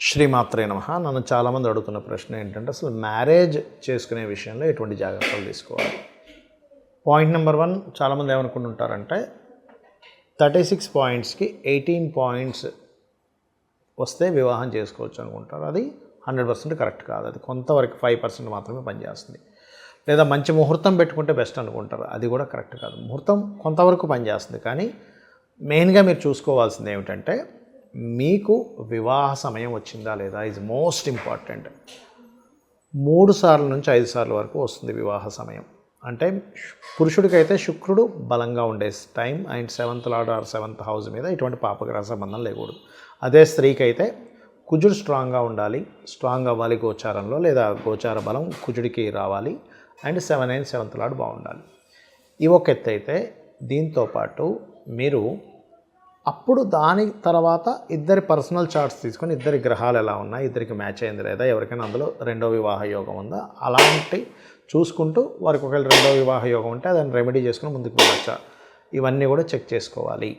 శ్రీమాత్రే నమ. నన్ను చాలామంది అడుగుతున్న ప్రశ్న ఏంటంటే అసలు మ్యారేజ్ చేసుకునే విషయంలో ఎటువంటి జాగ్రత్తలు తీసుకోవాలి? పాయింట్ నెంబర్ వన్ చాలామంది ఏమనుకుంటుంటారంటే థర్టీ సిక్స్ పాయింట్స్కి ఎయిటీన్ పాయింట్స్ వస్తే వివాహం చేసుకోవచ్చు అనుకుంటారు. అది హండ్రెడ్ పర్సెంట్ కరెక్ట్ కాదు. అది కొంతవరకు ఫైవ్ పర్సెంట్ మాత్రమే పనిచేస్తుంది. లేదా మంచి ముహూర్తం పెట్టుకుంటే బెస్ట్ అనుకుంటారు. అది కూడా కరెక్ట్ కాదు. ముహూర్తం కొంతవరకు పనిచేస్తుంది. కానీ మెయిన్గా మీరు చూసుకోవాల్సింది ఏమిటంటే మీకు వివాహ సమయం వచ్చిందా లేదా ఈజ్ మోస్ట్ ఇంపార్టెంట్ మూడు సార్ల నుంచి ఐదు సార్ల వరకు వస్తుంది వివాహ సమయం. అంటే పురుషుడికైతే శుక్రుడు బలంగా ఉండే time and seventh lord or seventh house మీద ఇటువంటి పాపగ్రహ సంబంధం లేకూడదు. అదే స్త్రీకి అయితే కుజుడు స్ట్రాంగ్గా ఉండాలి స్ట్రాంగ్ అవ్వాలి గోచారంలో లేదా గోచార బలం కుజుడికి రావాలి and seven and seventh lord బాగుండాలి. ఈ ఒక ఎత్తు అయితే దీంతో పాటు మీరు అప్పుడు దాని తర్వాత ఇద్దరి పర్సనల్ చార్ట్స్ తీసుకొని ఇద్దరి గ్రహాలు ఎలా ఉన్నాయి ఇద్దరికి మ్యాచ్ అయింది లేదా ఎవరికైనా అందులో రెండో వివాహ యోగం ఉందా అలాంటి చూసుకుంటూ వారికి ఒకవేళ రెండో వివాహ యోగం ఉంటే దాన్ని రెమెడీ చేసుకుని ముందుకు వెళ్ళచ్చా? ఇవన్నీ కూడా చెక్ చేసుకోవాలి.